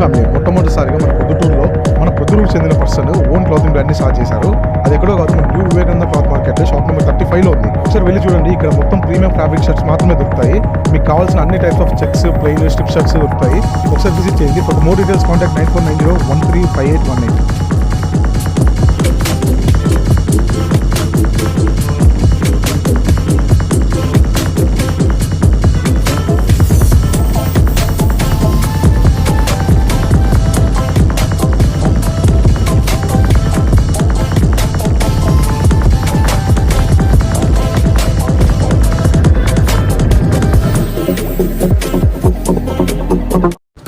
Family మొట్టమొదటిసారిగా మన పొద్దుటూరులో మన పొద్దుటూరుకు చెందిన పర్సన్ ఓన్ క్లాతింగ్ బ్రాండ్ని స్టార్ట్ చేశారు. అది ఎక్కడో కాదు new Vivekananda cloth market shop number thirty ఫైవ్లో ఉంది. ఒకసారి వెళ్ళి చూడండి ఇక్కడ మొత్తం ప్రీమియం ఫ్యాబ్రిక్ షర్ట్స్ మాత్రమే దొరుకుతాయి. మీకు కావాల్సిన అన్ని types of checks plain strip shirts దొరుకుతాయి. ఒకసారి విజిట్ చేయండి. For more details contact nine four nine zero one three five eight one eight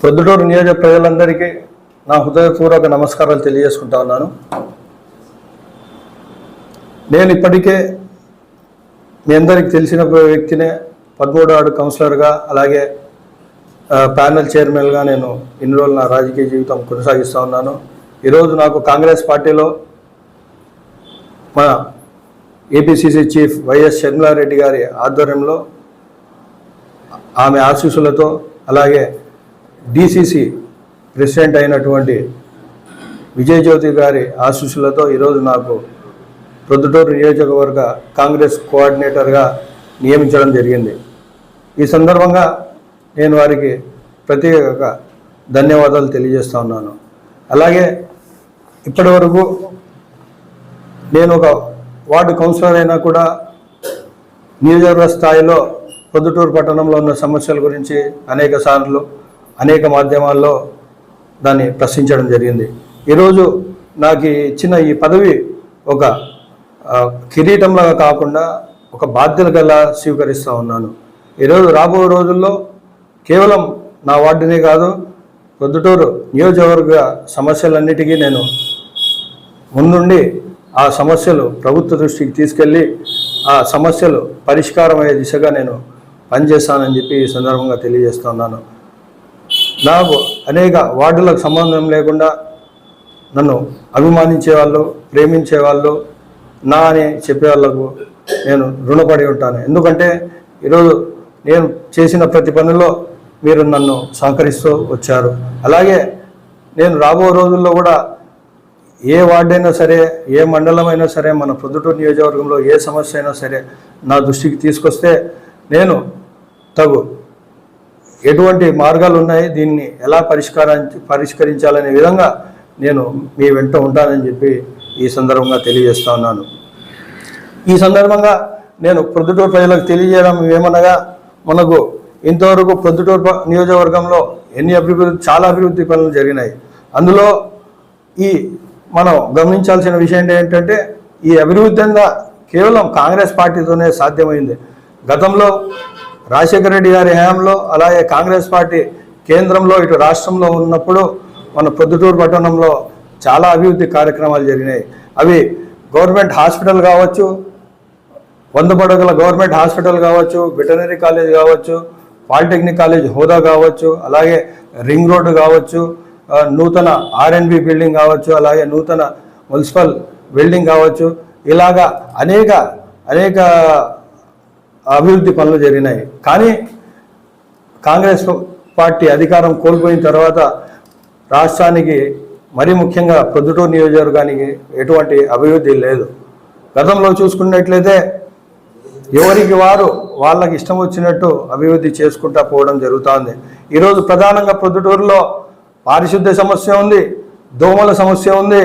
Proddatur నియోజక ప్రజలందరికీ నా హృదయపూర్వక నమస్కారాలు తెలియజేసుకుంటా ఉన్నాను. నేను ఇప్పటికే మీ అందరికి తెలిసిన వ్యక్తినే పదమూడు ఆడు కౌన్సిలర్గా అలాగే ప్యానల్ ప్యానెల్ చైర్మన్గా నేను ఇన్ని రోజులు నా రాజకీయ జీవితం కొనసాగిస్తూ ఉన్నాను. ఈరోజు నాకు కాంగ్రెస్ పార్టీలో మన ఏపీసీసీ చీఫ్ వైఎస్ షర్మిలారెడ్డి గారి ఆధ్వర్యంలో ఆమె ఆశీస్సులతో అలాగే డిసిసి ప్రెసిడెంట్ అయినటువంటి విజయజ్యోతి గారి ఆశీస్సులతో ఈరోజు నాకు ప్రొద్దుటూరు నియోజకవర్గ కాంగ్రెస్ కోఆర్డినేటర్గా నియమించడం జరిగింది. ఈ సందర్భంగా నేను వారికి ప్రత్యేక ధన్యవాదాలు తెలియజేస్తా ఉన్నాను. అలాగే ఇప్పటి వరకు నేను ఒక వార్డు కౌన్సిలర్ అయినా కూడా నియోజకవర్గ స్థాయిలో పొద్దుటూరు పట్టణంలో ఉన్న సమస్యల గురించి అనేక సార్లు అనేక మాధ్యమాల్లో దాన్ని ప్రశ్నించడం జరిగింది. ఈరోజు నాకు ఇచ్చిన ఈ పదవి ఒక ఆ, కాకుండా ఒక బాధ్యత స్వీకరిస్తూ ఉన్నాను. ఈరోజు రాబో రోజుల్లో కేవలం నా వార్డునే కాదు పొద్దుటూరు నియోజకవర్గ సమస్యలన్నిటికీ నేను ముందుండి ఆ సమస్యలు ప్రభుత్వ దృష్టికి తీసుకెళ్ళి ఆ సమస్యలు పరిష్కారం అయ్యే దిశగా నేను పనిచేస్తానని చెప్పి ఈ సందర్భంగా తెలియజేస్తున్నాను నాకు అనేక వార్డులకు సంబంధం లేకుండా నన్ను అభిమానించే వాళ్ళు ప్రేమించే వాళ్ళు నా అని చెప్పే వాళ్ళకు నేను రుణపడి ఉంటాను. ఎందుకంటే ఈరోజు నేను చేసిన ప్రతి పనిలో మీరు నన్ను సహకరిస్తూ వచ్చారు. అలాగే నేను రాబో రోజుల్లో కూడా ఏ వార్డు అయినా సరే ఏ మండలం అయినా సరే మన ప్రొద్దుటూరు నియోజకవర్గంలో ఏ సమస్య అయినా సరే నా దృష్టికి తీసుకొస్తే నేను తగు ఎటువంటి మార్గాలు ఉన్నాయి? దీన్ని ఎలా పరిష్కారం పరిష్కరించాలనే విధంగా నేను మీ వెంట ఉంటానని చెప్పి ఈ సందర్భంగా తెలియజేస్తా ఉన్నాను. ఈ సందర్భంగా నేను ప్రొద్దుటూరు ప్రజలకు తెలియజేయడం ఏమనగా మనకు ఇంతవరకు ప్రొద్దుటూరు నియోజకవర్గంలో ఎన్ని అభివృద్ధి చాలా అభివృద్ధి పనులు జరిగినాయి. అందులో ఈ మనం గమనించాల్సిన విషయం ఏంటంటే ఈ అభివృద్ధి కేవలం కాంగ్రెస్ పార్టీతోనే సాధ్యమైంది. గతంలో రాజశేఖర రెడ్డి గారి హయాంలో అలాగే కాంగ్రెస్ పార్టీ కేంద్రంలో ఇటు రాష్ట్రంలో ఉన్నప్పుడు మన పొద్దుటూరు పట్టణంలో చాలా అభివృద్ధి కార్యక్రమాలు జరిగినాయి. అవి గవర్నమెంట్ హాస్పిటల్ కావచ్చు వంద పడగల గవర్నమెంట్ హాస్పిటల్ కావచ్చు వెటనరీ కాలేజ్ కావచ్చు పాలిటెక్నిక్ కాలేజ్ హోదా కావచ్చు అలాగే రింగ్ రోడ్డు కావచ్చు నూతన ఆర్ఎన్బి బిల్డింగ్ కావచ్చు అలాగే నూతన మున్సిపల్ బిల్డింగ్ కావచ్చు ఇలాగా అనేక అనేక అభివృద్ధి పనులు జరిగినాయి. కానీ కాంగ్రెస్ పార్టీ అధికారం కోల్పోయిన తర్వాత రాష్ట్రానికి మరీ ముఖ్యంగా ప్రొద్దుటూరు నియోజకవర్గానికి ఎటువంటి అభివృద్ధి లేదు. గతంలో చూసుకున్నట్లయితే ఎవరికి వారు వాళ్ళకి ఇష్టం వచ్చినట్టు అభివృద్ధి చేసుకుంటా పోవడం జరుగుతోంది. ఈరోజు ప్రధానంగా ప్రొద్దుటూరులో పారిశుద్ధ్య సమస్య ఉంది దోమల సమస్య ఉంది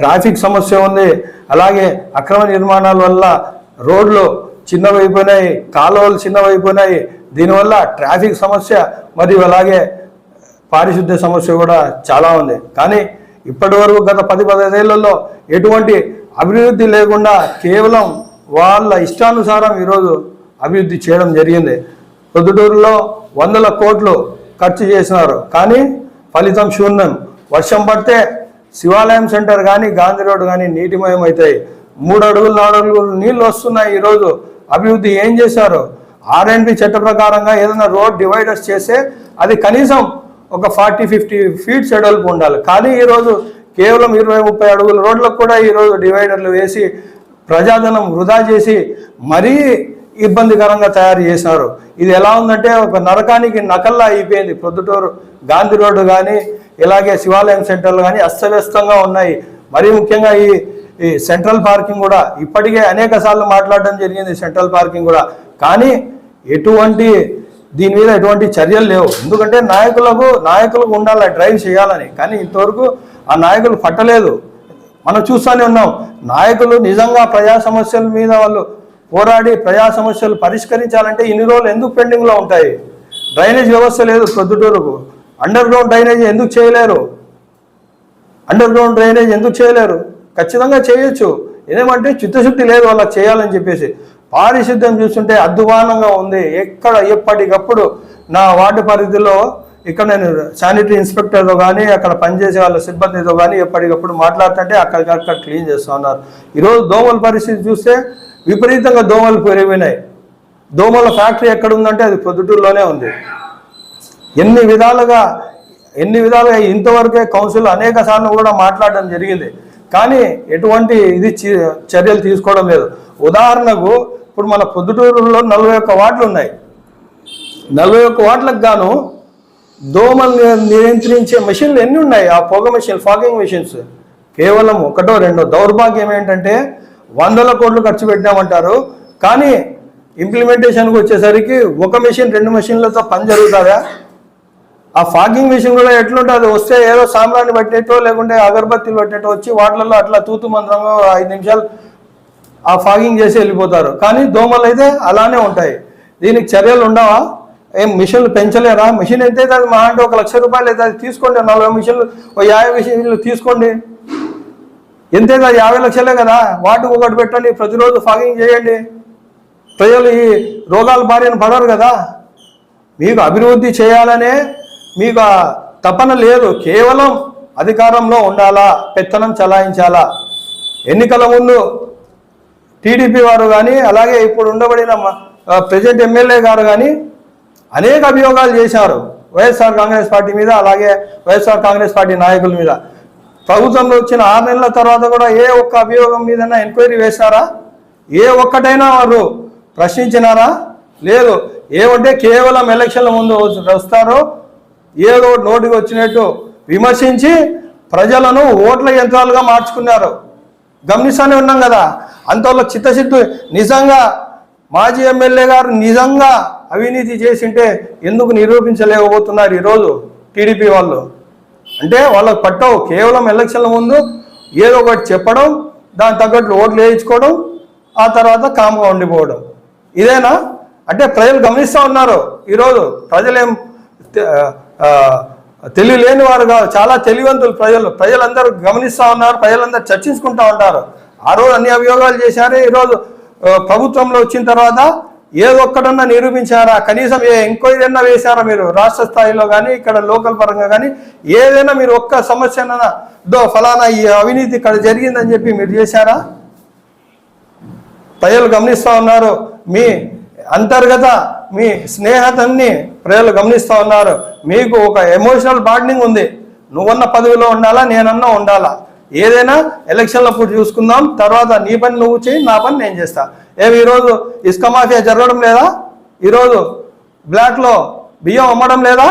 ట్రాఫిక్ సమస్య ఉంది. అలాగే అక్రమ నిర్మాణాల వల్ల రోడ్లు చిన్నవైపోయినాయి కాలువలు చిన్నవైపోయినాయి దీనివల్ల ట్రాఫిక్ సమస్య మరియు అలాగే పారిశుద్ధ్య సమస్య కూడా చాలా ఉంది. కానీ ఇప్పటి వరకు గత పది పదిహేళ్ళలో ఎటువంటి అభివృద్ధి లేకుండా కేవలం వాళ్ళ ఇష్టానుసారం ఈరోజు అభివృద్ధి చేయడం జరిగింది. పొద్దుటూరులో వందల కోట్లు ఖర్చు చేసినారు. కానీ ఫలితం శూన్యం. వర్షం పడితే శివాలయం సెంటర్ కానీ గాంధీ రోడ్ కానీ నీటిమయం అవుతాయి మూడు అడుగులు నాలుగు అడుగులు నీళ్ళు వస్తున్నాయి ఈరోజు. అభివృద్ధి ఏం చేశారు? ఆర్ అండ్ బి చట్ట ప్రకారంగా ఏదైనా రోడ్ డివైడర్స్ చేస్తే అది కనీసం ఒక ఫార్టీ ఫిఫ్టీ ఫీట్ ఎడల్పు ఉండాలి. కానీ ఈరోజు కేవలం ఇరవై ముప్పై అడుగుల రోడ్లకు కూడా ఈరోజు డివైడర్లు వేసి ప్రజాధనం వృధా చేసి మరీ ఇబ్బందికరంగా తయారు చేశారు. ఇది ఎలా ఉందంటే ఒక నరకానికి నకల్లా అయిపోయింది. ప్రొద్దుటూరు గాంధీ రోడ్డు కానీ ఇలాగే శివాలయం సెంటర్లు కానీ అస్తవ్యస్తంగా ఉన్నాయి. మరీ ముఖ్యంగా ఈ ఈ సెంట్రల్ పార్కింగ్ కూడా ఇప్పటికే అనేక సార్లు మాట్లాడడం జరిగింది సెంట్రల్ పార్కింగ్ కూడా. కానీ ఎటువంటి దీని మీద ఎటువంటి చర్యలు లేవు. ఎందుకంటే నాయకులకు నాయకులకు ఉండాలి డ్రైవ్ చేయాలని. కానీ ఇంతవరకు ఆ నాయకులు పట్టలేదు. మనం చూస్తూనే ఉన్నాం. నాయకులు నిజంగా ప్రజా సమస్యల మీద వాళ్ళు పోరాడి ప్రజా సమస్యలు పరిష్కరించాలంటే ఇన్ని రోజులు ఎందుకు పెండింగ్లో ఉంటాయి? డ్రైనేజ్ వ్యవస్థ లేదు ప్రొద్దుటూరుకు. అండర్ గ్రౌండ్ డ్రైనేజ్ ఎందుకు చేయలేరు? అండర్ గ్రౌండ్ డ్రైనేజ్ ఎందుకు చేయలేరు? ఖచ్చితంగా చేయొచ్చు. ఏమంటే చిత్తశుద్ధి లేదు అలా చేయాలని చెప్పేసి. పారిశుద్ధ్యం చూస్తుంటే అద్వానంగా ఉంది. ఎక్కడ ఎప్పటికప్పుడు నా వార్డు పరిధిలో ఇక్కడ నేను శానిటరీ ఇన్స్పెక్టర్తో కానీ అక్కడ పనిచేసే వాళ్ళ సిబ్బందితో కానీ ఎప్పటికప్పుడు మాట్లాడుతుంటే అక్కడికక్కడ క్లీన్ చేస్తూ ఉన్నారు. ఈరోజు దోమల పరిస్థితి చూస్తే విపరీతంగా దోమలు పెరిగినాయి దోమల ఫ్యాక్టరీ ఎక్కడ ఉందంటే అది పొద్దుటూరులోనే ఉంది. ఎన్ని విధాలుగా ఎన్ని విధాలుగా ఇంతవరకే కౌన్సిల్ అనేక సార్లు కూడా మాట్లాడడం జరిగింది. కానీ ఎటువంటి ఇది చర్యలు తీసుకోవడం లేదు. ఉదాహరణకు ఇప్పుడు మన పొద్దుటూరులో నలభై ఒక్క వాట్లు ఉన్నాయి. నలభై ఒక్క వాట్లకు గాను దోమల్ని నియంత్రించే మెషిన్లు ఎన్ని ఉన్నాయి? ఆ పొగ మెషిన్ ఫాగింగ్ మెషిన్స్. కేవలం ఒకటో రెండో దౌర్భాగ్యం ఏంటంటే వందల కోట్లు ఖర్చు పెట్టినామంటారు. కానీ ఇంప్లిమెంటేషన్కి వచ్చేసరికి ఒక మెషిన్ రెండు మెషిన్లతో పని జరుగుతుందా? ఆ ఫాగింగ్ మిషన్ కూడా ఎట్లుంటుంది? వస్తే ఏదో సాంబ్రాన్ని పట్టేటో లేకుంటే అగరబత్తీలు పట్టేటో వచ్చి వాటిలలో అట్లా తూతు మంత్రంగా ఐదు నిమిషాలు ఆ ఫాగింగ్ చేసి వెళ్ళిపోతారు. కానీ దోమలు అయితే అలానే ఉంటాయి. దీనికి చర్యలు ఉండవా? ఏం మిషన్లు పెంచలేరా? మిషన్ ఎంత అయితే అది మా అంటే ఒక లక్ష రూపాయలు అయితే అది తీసుకోండి నలభై మిషన్లు ఓ యాభై మిషన్లు తీసుకోండి. ఎంత అది యాభై లక్షలే కదా? వాటికి ఒకటి పెట్టండి ప్రతిరోజు ఫాగింగ్ చేయండి. ప్రజలు ఈ రోగాల బారిన పడరు కదా? మీకు అభివృద్ధి చేయాలనే మీకు తపన లేదు. కేవలం అధికారంలో ఉండాలా? పెత్తనం చలాయించాలా? ఎన్నికల ముందు టీడీపీ వారు కానీ అలాగే ఇప్పుడు ఉండబడిన ప్రజెంట్ ఎమ్మెల్యే గారు కానీ అనేక అభియోగాలు చేశారు. వైఎస్ఆర్ కాంగ్రెస్ పార్టీ మీద అలాగే వైఎస్ఆర్ కాంగ్రెస్ పార్టీ నాయకుల మీద. ప్రభుత్వంలో వచ్చిన ఆరు నెలల తర్వాత కూడా ఏ ఒక్క అభియోగం మీద ఎంక్వైరీ వేశారా? ఏ ఒక్కటైనా వారు ప్రశ్నించినారా? లేదు. ఏమంటే కేవలం ఎలక్షన్ల ముందు వస్తారు. ఏదో నోటికి వచ్చినట్టు విమర్శించి ప్రజలను ఓట్ల యంత్రాలుగా మార్చుకున్నారు. గమనిస్తూనే ఉన్నాం కదా అంతలో చిత్తశుద్ధి నిజంగా మాజీ ఎమ్మెల్యే గారు నిజంగా అవినీతి చేసింటే ఎందుకు నిరూపించలేకపోతున్నారు ఈరోజు టీడీపీ వాళ్ళు? అంటే వాళ్ళకి పట్టవు కేవలం ఎలక్షన్ల ముందు ఏదో ఒకటి చెప్పడం దాని తగ్గట్లు ఓట్లు వేయించుకోవడం ఆ తర్వాత కామ్గా ఉండిపోవడం. ఇదేనా? అంటే ప్రజలు గమనిస్తూ ఉన్నారు ఈరోజు. ప్రజలేం తెలియలేని వారు కాదు చాలా తెలివంతులు ప్రజలు. ప్రజలందరూ గమనిస్తూ ఉన్నారు ప్రజలందరూ చర్చించుకుంటూ ఉంటారు. ఆ రోజు అన్ని అభియోగాలు చేశారు. ఈరోజు ప్రభుత్వంలో వచ్చిన తర్వాత ఏదో ఒక్కడన్నా నిరూపించారా? కనీసం ఏ ఎంక్వైరీ అన్నా వేశారా మీరు? రాష్ట్ర స్థాయిలో కానీ ఇక్కడ లోకల్ పరంగా కానీ ఏదైనా మీరు ఒక్క సమస్యనైనా దో ఫలానా ఈ అవినీతి ఇక్కడ జరిగిందని చెప్పి మీరు చేశారా? ప్రజలు గమనిస్తూ ఉన్నారు. మీ అంతర్గత మీ స్నేహతాన్ని ప్రజలు గమనిస్తూ ఉన్నారు. మీకు ఒక ఎమోషనల్ బాండింగ్ ఉంది. నువ్వన్న పదవిలో ఉండాలా నేనన్నా ఉండాలా? ఏదైనా ఎలక్షన్లప్పుడు చూసుకుందాం తర్వాత నీ పని నువ్వు చేయి నా పని నేను చేస్తా. ఏమి ఈరోజు ఇసుక మాఫియా జరగడం లేదా? ఈరోజు బ్లాక్లో బియ్యం అమ్మడం లేదా?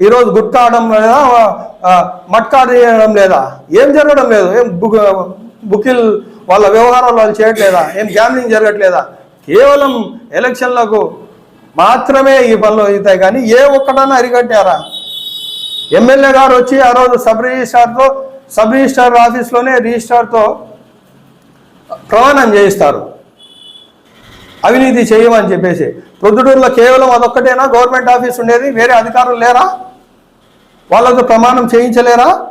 ఈరోజు గుట్కా ఆడడం లేదా? మట్కా చేయడం లేదా? ఏం జరగడం లేదు. ఏం బుక్ బుకిల్ వాళ్ళ వ్యవహారాలు వాళ్ళు చేయట్లేదా? ఏం గ్యామ్లింగ్ జరగట్లేదా? కేవలం ఎలక్షన్లకు మాత్రమే ఈ పనులు అవుతాయి కానీ ఏ ఒక్కటన్నా అరికట్టారా? ఎమ్మెల్యే గారు వచ్చి ఆ రోజు సబ్ రిజిస్ట్రార్తో సబ్ రిజిస్ట్రార్ ఆఫీస్లోనే రిజిస్ట్రార్తో ప్రమాణం చేయిస్తారు. అవినీతి చేయమని చెప్పేసి. ప్రొద్దుటూరులో కేవలం అదొక్కటేనా? గవర్నమెంట్ ఆఫీస్ ఉండేది? వేరే అధికారులు లేరా? వాళ్ళతో ప్రమాణం చేయించలేరా?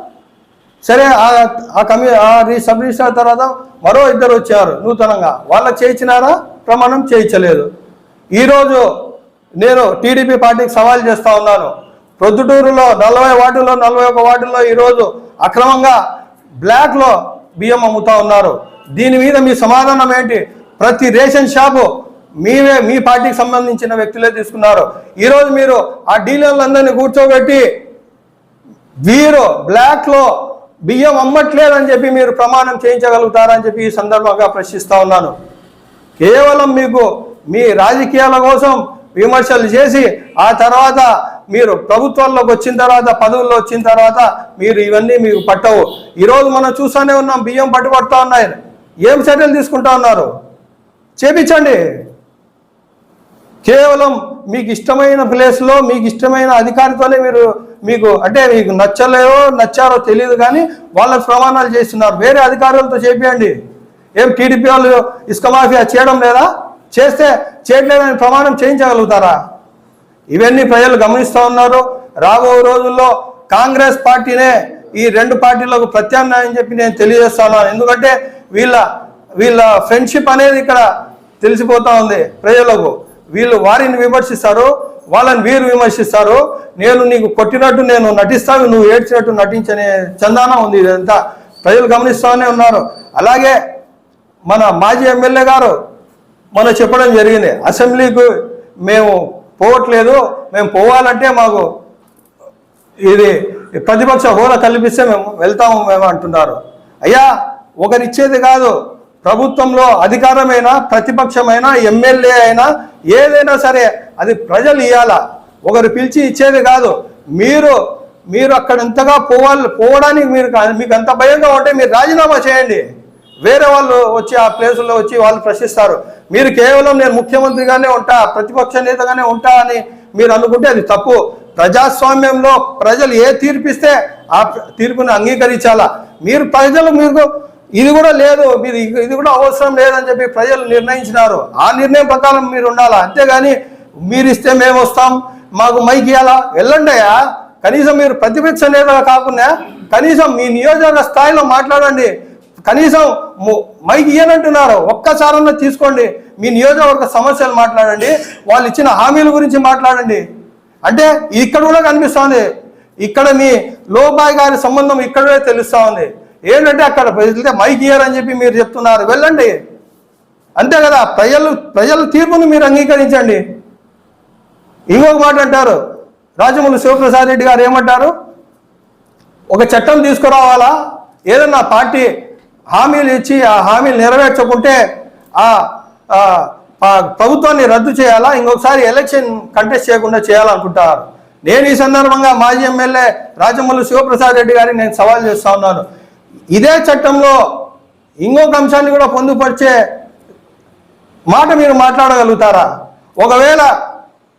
సరే ఆ- కమి ఆ రి- సబ్ రిజిస్ట్రార్ తర్వాత మరో ఇద్దరు వచ్చారు నూతనంగా. వాళ్ళకి చేయించినారా ప్రమాణం చేయించలేదు. ఈరోజు నేను టీడీపీ పార్టీకి సవాల్ చేస్తూ ఉన్నాను. ప్రొద్దుటూరులో నలభై వార్డుల్లో నలభై ఒక వార్డుల్లో ఈరోజు అక్రమంగా బ్లాక్లో బియ్యం అమ్ముతా ఉన్నారు. దీని మీద మీ సమాధానం ఏంటి? ప్రతి రేషన్ షాపు మీవే మీ పార్టీకి సంబంధించిన వ్యక్తులే తీసుకున్నారు. ఈరోజు మీరు ఆ డీలర్లందరినీ కూర్చోబెట్టి వీరు బ్లాక్లో బియ్యం అమ్మట్లేదని చెప్పి మీరు ప్రమాణం చేయించగలుగుతారని చెప్పి ఈ సందర్భంగా ప్రశ్నిస్తూ ఉన్నాను. కేవలం మీకు మీ రాజకీయాల కోసం విమర్శలు చేసి ఆ తర్వాత మీరు ప్రభుత్వాల్లోకి వచ్చిన తర్వాత పదవుల్లో వచ్చిన తర్వాత మీరు ఇవన్నీ మీకు పట్టవు. ఈరోజు మనం చూస్తూనే ఉన్నాం బియ్యం పట్టుబడుతూ ఉన్నాయి. ఏం చర్యలు తీసుకుంటా ఉన్నారు? చేపించండి. కేవలం మీకు ఇష్టమైన ప్లేస్లో మీకు ఇష్టమైన అధికారితోనే మీరు మీకు అంటే మీకు నచ్చలేదో నచ్చారో తెలియదు కానీ వాళ్ళ ప్రమాణాలు చేస్తున్నారు. వేరే అధికారులతో చేపియండి. ఏం టీడీపీ వాళ్ళు ఇసుక మాఫియా చేయడం లేదా? చేస్తే చేయట్లేదని ప్రమాణం చేయించగలుగుతారా? ఇవన్నీ ప్రజలు గమనిస్తూ ఉన్నారు. రాబో రోజుల్లో కాంగ్రెస్ పార్టీనే ఈ రెండు పార్టీలకు ప్రత్యామ్నాయం చెప్పి నేను తెలియజేస్తున్నాను ఎందుకంటే వీళ్ళ వీళ్ళ ఫ్రెండ్షిప్ అనేది ఇక్కడ తెలిసిపోతూ ఉంది ప్రజలకు. వీళ్ళు వారిని విమర్శిస్తారు వాళ్ళని వీరు విమర్శిస్తారు. నేను నీకు కొట్టినట్టు నేను నటిస్తాను నువ్వు ఏడ్చినట్టు నటించనే చందాన ఉంది ఇదంతా. ప్రజలు గమనిస్తూనే ఉన్నారు. అలాగే మన మాజీ ఎమ్మెల్యే గారు మనం చెప్పడం జరిగింది అసెంబ్లీకి మేము పోవట్లేదు మేము పోవాలంటే మాకు ఇది ప్రతిపక్ష హోదా కల్పిస్తే మేము వెళ్తాము మేము అంటున్నారు. అయ్యా ఒకరిచ్చేది కాదు ప్రభుత్వంలో అధికారమైన ప్రతిపక్షమైన ఎమ్మెల్యే అయినా ఏదైనా సరే అది ప్రజలు ఇవ్వాలా ఒకరు పిలిచి ఇచ్చేది కాదు మీరు మీరు అక్కడ ఇంతగా పోవాలి పోవడానికి మీరు మీకు అంత భయంగా ఉంటే మీరు రాజీనామా చేయండి. వేరే వాళ్ళు వచ్చి ఆ ప్లేసుల్లో వచ్చి వాళ్ళు ప్రశ్నిస్తారు. మీరు కేవలం నేను ముఖ్యమంత్రిగానే ఉంటా ప్రతిపక్ష నేతగానే ఉంటా అని మీరు అనుకుంటే అది తప్పు. ప్రజాస్వామ్యంలో ప్రజలు ఏ తీర్పిస్తే ఆ తీర్పును అంగీకరించాలా? మీరు ప్రజలు మీకు ఇది కూడా లేదు మీరు ఇది కూడా అవసరం లేదని చెప్పి ప్రజలు నిర్ణయించినారు. ఆ నిర్ణయం ప్రకారం మీరు ఉండాలా? అంతేగాని మీరు ఇస్తే మేము వస్తాం మాకు మైక్ ఇవ్వాలా వెళ్ళండి అయ్యా. కనీసం మీరు ప్రతిపక్ష నేతగా కాకుండా కనీసం మీ నియోజకవర్గ స్థాయిలో మాట్లాడండి. కనీసం మైక్ ఇయ్యనంటున్నారు. ఒక్కసారన్నా తీసుకోండి. మీ నియోజకవర్గ సమస్యలు మాట్లాడండి. వాళ్ళు ఇచ్చిన హామీల గురించి మాట్లాడండి. అంటే ఇక్కడ కూడా కనిపిస్తోంది. ఇక్కడ మీ లోబాయ్ గారి సంబంధం ఇక్కడే తెలుస్తూ ఉంది ఏంటంటే అక్కడ వెళ్తే మైక్ ఇయ్యారని చెప్పి మీరు చెప్తున్నారు. వెళ్ళండి. అంతే కదా. ప్రజలు ప్రజల తీర్పును మీరు అంగీకరించండి. ఇంకొక మాట అంటారు. రాజమౌళి శివప్రసాద్ రెడ్డి గారు ఏమంటారు? ఒక చట్టం తీసుకురావాలా? ఏదన్నా పార్టీ హామీలు ఇచ్చి ఆ హామీలు నెరవేర్చకుంటే ఆ ప్రభుత్వాన్ని రద్దు చేయాలా? ఇంకొకసారి ఎలక్షన్ కంటెస్ట్ చేయకుండా చేయాలనుకుంటారు. నేను ఈ సందర్భంగా మాజీ ఎమ్మెల్యే రాజమౌళి శివప్రసాద్ రెడ్డి గారిని నేను సవాల్ చేస్తా ఉన్నాను. ఇదే చట్టంలో ఇంకొక అంశాన్ని కూడా పొందుపరిచే మాట మీరు మాట్లాడగలుగుతారా? ఒకవేళ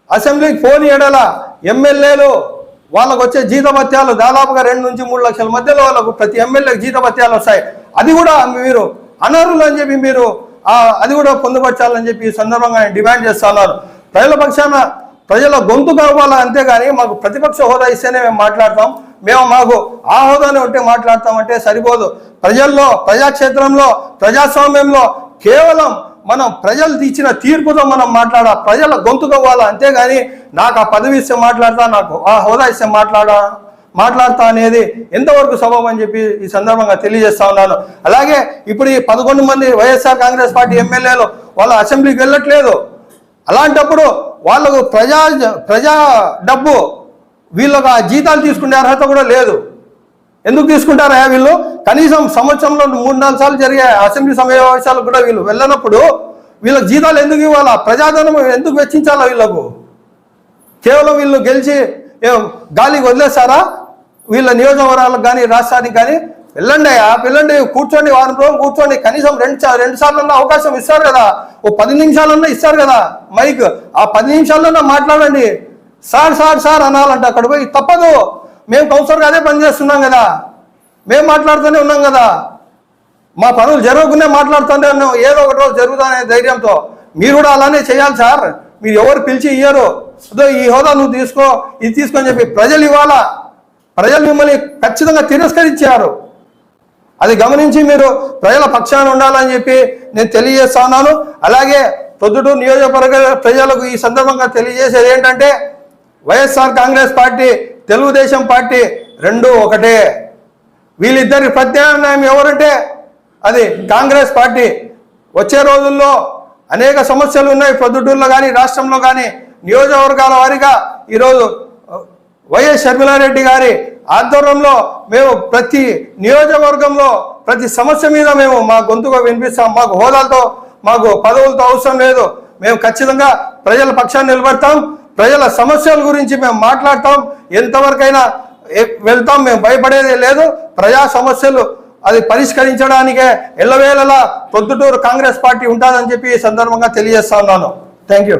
అసెంబ్లీకి ఫోన్ ఎడల ఎమ్మెల్యేలు వాళ్ళకు వచ్చే జీతభత్యాలు దాదాపుగా రెండు నుంచి మూడు లక్షల మధ్యలో వాళ్ళకు ప్రతి ఎమ్మెల్యేకి జీతభత్యాలు వస్తాయి. అది కూడా మీరు అనర్హులు అని చెప్పి మీరు అది కూడా పొందుపరచాలని చెప్పి ఈ సందర్భంగా డిమాండ్ చేస్తున్నారు ప్రజల పక్షాన ప్రజల గొంతు కావాలా అంతేగాని మాకు ప్రతిపక్ష హోదా ఇస్తేనే మేము మాట్లాడతాం. మేము మాకు ఆ హోదానే ఉంటే మాట్లాడతామంటే సరిపోదు. ప్రజల్లో ప్రజాక్షేత్రంలో ప్రజాస్వామ్యంలో కేవలం మనం ప్రజలు ఇచ్చిన తీర్పుతో మనం మాట్లాడ ప్రజల గొంతు కావాలా అంతేగాని నాకు ఆ పదవి ఇస్తే మాట్లాడతా నాకు ఆ హోదా ఇస్తే మాట్లాడా? మాట్లాడతా అనేది ఎంతవరకు సబబు అని చెప్పి ఈ సందర్భంగా తెలియజేస్తా ఉన్నాను. అలాగే ఇప్పుడు ఈ పదకొండు మంది వైఎస్ఆర్ కాంగ్రెస్ పార్టీ ఎమ్మెల్యేలు వాళ్ళ అసెంబ్లీకి వెళ్ళట్లేదు. అలాంటప్పుడు వాళ్ళకు ప్రజా ప్రజా డబ్బు వీళ్ళకు ఆ జీతాలు తీసుకునే అర్హత కూడా లేదు. ఎందుకు తీసుకుంటారా వీళ్ళు? కనీసం సంవత్సరంలో మూడు నాలుగు సార్లు జరిగే అసెంబ్లీ సమావేశాలకు కూడా వీళ్ళు వెళ్ళనప్పుడు వీళ్ళకి జీతాలు ఎందుకు ఇవ్వాలా? ప్రజాధనం ఎందుకు వెచ్చించాలా వీళ్ళకు? కేవలం వీళ్ళు గెలిచి ఏం గాలికి వదిలేస్తారా? వీళ్ళ నియోజకవర్గాలకు కానీ రాష్ట్రానికి కానీ వెళ్ళండి అయ్యా వెళ్ళండి కూర్చోండి వారం రోజులు కూర్చోండి కనీసం రెండు రెండు సార్లు అవకాశం ఇస్తారు కదా. ఓ పది నిమిషాలన్నా ఇస్తారు కదా మైక్. ఆ పది నిమిషాలన్నా మాట్లాడండి. సార్ సార్ సార్ అనాలంట అక్కడ పోయి తప్పదు. మేము కౌన్సిలర్గా అదే పని చేస్తున్నాం కదా. మేము మాట్లాడుతూనే ఉన్నాం కదా. మా పనులు జరగకుండా మాట్లాడుతూనే ఉన్నాం. ఏదో ఒకటి రోజు జరుగుతానే ధైర్యంతో. మీరు కూడా అలానే చేయాలి సార్. మీరు ఎవరు పిలిచి ఇయ్యరు. అదో ఈ హోదా నువ్వు తీసుకో ఇది తీసుకొని చెప్పి ప్రజలు ఇవ్వాలా? ప్రజలు మిమ్మల్ని ఖచ్చితంగా తిరస్కరించారు. అది గమనించి మీరు ప్రజల పక్షాన ఉండాలని చెప్పి నేను తెలియజేస్తున్నాను. అలాగే ప్రొద్దుటూరు నియోజకవర్గ ప్రజలకు ఈ సందర్భంగా తెలియజేసేది ఏంటంటే వైఎస్ఆర్ కాంగ్రెస్ పార్టీ తెలుగుదేశం పార్టీ రెండు ఒకటే. వీళ్ళిద్దరి ప్రత్యామ్నాయం ఎవరంటే అది కాంగ్రెస్ పార్టీ. వచ్చే రోజుల్లో అనేక సమస్యలు ఉన్నాయి ప్రొద్దుటూరులో కానీ రాష్ట్రంలో కానీ. నియోజకవర్గాల వారీగా ఈరోజు వైఎస్ షర్మిలారెడ్డి గారి ఆధ్వర్యంలో మేము ప్రతి నియోజకవర్గంలో ప్రతి సమస్య మీద మేము మా గొంతుగా వినిపిస్తాం మాకు హోదాలతో మాకు పదవులతో అవసరం లేదు. మేము ఖచ్చితంగా ప్రజల పక్షాన్ని నిలబడతాం ప్రజల సమస్యల గురించి మేము మాట్లాడతాం. ఎంతవరకైనా వెళ్తాం మేము భయపడేది లేదు. ప్రజా సమస్యలు అది పరిష్కరించడానికే ఎల్లవేళలా పొద్దుటూరు కాంగ్రెస్ పార్టీ ఉంటుందని చెప్పి ఈ సందర్భంగా తెలియజేస్తా ఉన్నాను. Thank you.